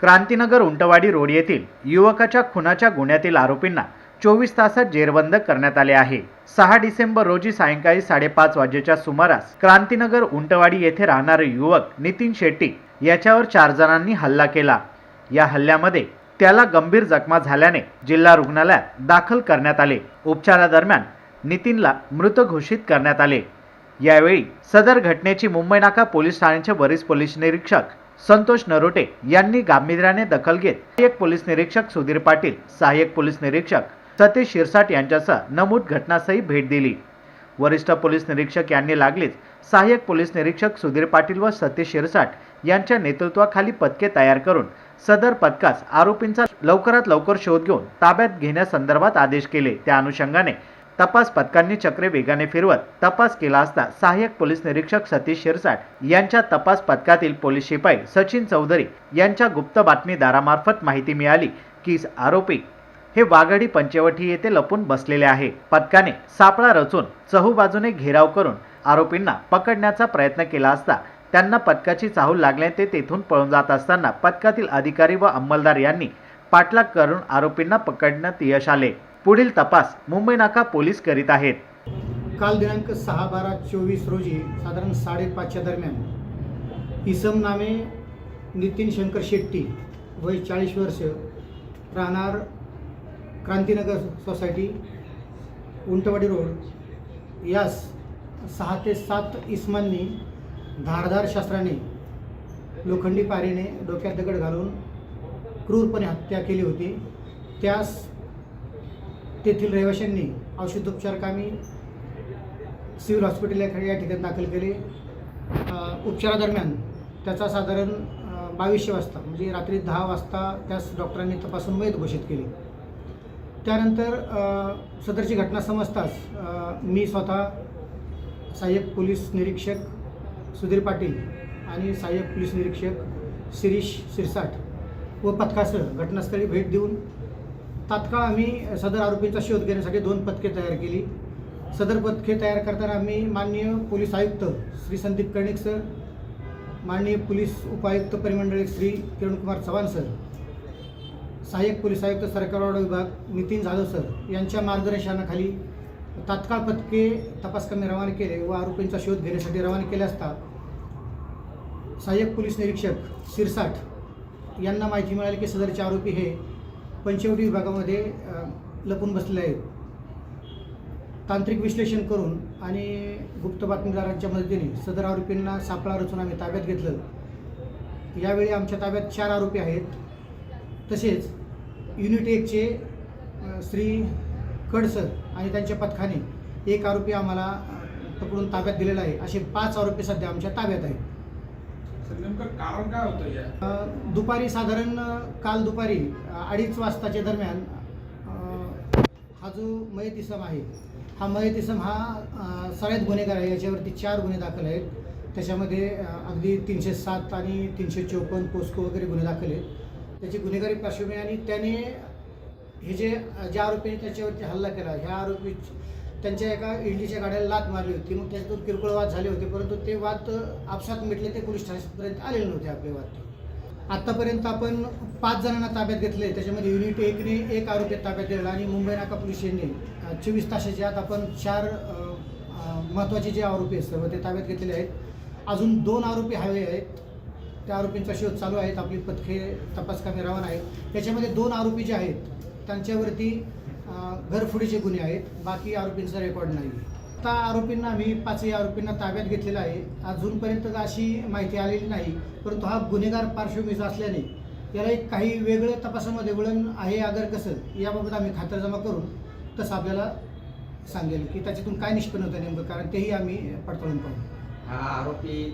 Krantinagar Untwadi road येथील युवकाच्या खुनाच्या गुन्ह्यातील आरोपींना चोवीस तासात जेरबंद करण्यात आले आहे. सहा डिसेंबर रोजी सायंकाळी साडेपाच वाजेच्या सुमारास क्रांतीनगर उंटवाडी येथे राहणारे युवक नितीन शेट्टी याच्यावर चार जणांनी हल्ला केला. या हल्ल्यामध्ये त्याला गंभीर जखमा झाल्याने जिल्हा रुग्णालयात दाखल करण्यात आले. उपचारादरम्यान नितीनला मृत घोषित करण्यात आले. यावेळी सदर घटनेची मुंबई नाका पोलीस ठाण्याचे वरिष्ठ पोलीस निरीक्षक संतोष नरोटे यांनी गांभीर्याने दखल घेत सहाय्यक पोलीस निरीक्षक सुधीर पाटील सहाय्यक पोलीस निरीक्षक सतीश शिरसाट यांच्यासह नमूद घटनास्थळी भेट दिली. वरिष्ठ पोलीस निरीक्षक यांनी लागलीच सहाय्यक पोलीस निरीक्षक सुधीर पाटील व सतीश शिरसाट यांच्या नेतृत्वाखाली पथके तयार करून सदर पथकास आरोपींचा लवकरात लवकर शोध घेऊन ताब्यात घेण्यासंदर्भात आदेश केले. त्या अनुषंगाने तपास पथकांनी चक्रे वेगाने फिरवत तपास केला असता सहाय्यक पोलीस निरीक्षक सतीश शिरसाट यांच्या तपास पथकातील पोलीस शिपाई सचिन चौधरी यांच्या गुप्त बातमीदारामार्फत माहिती मिळाली. की आरोपी हे वाघाडी पंचवटी येथे लपून बसलेले आहे. पथकाने सापळा रचून चहूबाजूने घेराव करून आरोपींना पकडण्याचा प्रयत्न केला असता त्यांना पथकाची चाहूल लागल्याने ते तेथून पळून जात असताना पथकातील अधिकारी व अंमलदार यांनी पाठलाग करून आरोपींना पकडण्यात यश आले. पुढील तपास मुंबई नाका पोलीस करीत आहेत. काल दिनांक सहा बारा चोवीस रोजी साधारण साडेपाचच्या दरम्यान इसम नामे नितीन शंकर शेट्टी वय चाळीस वर्ष राहणार क्रांतीनगर सोसायटी उंटवाडी रोड. यास सहा ते सात इसमांनी धारधार शास्त्राने लोखंडी पारीने डोक्यात दगड घालून क्रूरपणे हत्या केली होती. त्यास तेथील रहिवाशांनी औषधोपचारकामी सिव्हिल हॉस्पिटल या ठिकाणी दाखल केले. उपचारादरम्यान त्याचा साधारण बावीसशे वाजता म्हणजे रात्री दहा वाजता त्यास डॉक्टरांनी तपासून मयत घोषित केले. त्यानंतर सदरची घटना समजताच मी स्वतः सहाय्यक पोलीस निरीक्षक सुधीर पाटील आणि सहाय्यक पोलीस निरीक्षक शिरीष शिरसाट व पथकासह घटनास्थळी भेट देऊन तात्काळ आम्ही सदर आरोपींचा शोध घेण्यासाठी दोन पथके तयार केली. सदर पथके तयार करताना आम्ही माननीय पोलीस आयुक्त श्री संदीप कर्णिक सर माननीय पोलीस उपायुक्त परिमंडळी श्री किरणकुमार चव्हाण सर सहाय्यक पोलीस आयुक्त सरकारवाडा विभाग नितीन जाधव सर यांच्या मार्गदर्शनाखाली तात्काळ पथके तपास कमी रवाना केले व आरोपींचा शोध घेण्यासाठी रवाना केले असता सहाय्यक पोलीस निरीक्षक शिरसाठ यांना माहिती मिळाली की सदरचे आरोपी हे पंचवटी विभागामध्ये लपून बसलेले आहेत. तांत्रिक विश्लेषण करून आणि गुप्त बातमीदारांच्या मदतीने सदर आरोपींना सापळा रचून आम्ही ताब्यात घेतलं. यावेळी आमच्या ताब्यात चार आरोपी आहेत. तसेच युनिट एकचे श्री कडसर आणि त्यांच्या पथकाने एक आरोपी आम्हाला पकडून ताब्यात दिलेला आहे. असे पाच आरोपी सध्या आमच्या ताब्यात आहेत. नेमकं कारण काय होतं या? दुपारी साधारण काल दुपारी अडीच वाजताच्या दरम्यान हा जो मयत इसम आहे हा मयत इसम हा सगळ्यात गुन्हेगार आहे याच्यावरती चार गुन्हे दाखल आहेत. त्याच्यामध्ये अगदी तीनशे सात आणि तीनशे चौपन्न पोस्को वगैरे गुन्हे दाखल आहेत. त्याची गुन्हेगारी पार्श्वभूमी आणि त्याने हे जे ज्या आरोपीने त्याच्यावरती हल्ला केला ह्या आरोपी त्यांच्या एका इडलीच्या गाड्याला लात मारली होती. मग त्याच्यातून किरकोळ वाद झाले होते. परंतु ते वाद आपसात मिटले ते पोलीस स्टेशनपर्यंत आलेले नव्हते आपले वाद. आत्तापर्यंत आपण पाच जणांना ताब्यात घेतले त्याच्यामध्ये युनिट एकने एक आरोपी ताब्यात दिला आणि मुंबई नाका पोलीस यांनी चोवीस तासाच्या आत आपण चार महत्त्वाचे जे आरोपी आहेत सर्व ते ताब्यात घेतलेले आहेत. अजून दोन आरोपी हवे आहेत. त्या आरोपींचा शोध चालू आहेत. आपली पथके तपास कामे रवाना आहेत. त्याच्यामध्ये दोन आरोपी जे आहेत त्यांच्यावरती घरफोडीचे गुन्हे आहेत. बाकी आरोपींचा रेकॉर्ड नाही. आता आरोपींना आम्ही पाचही आरोपींना ताब्यात घेतलेला आहे. अजूनपर्यंत अशी माहिती आलेली नाही परंतु हा गुन्हेगार पार्श्वभूमीचा असल्याने याला एक काही वेगळं तपासामध्ये वळण आहे आदर कसं याबाबत आम्ही खातरजमा करून तसं आपल्याला सांगेल की त्याच्यातून काय निष्पन्न होतं नेमकं कारण तेही आम्ही पडताळून पाहू. हा आरोपी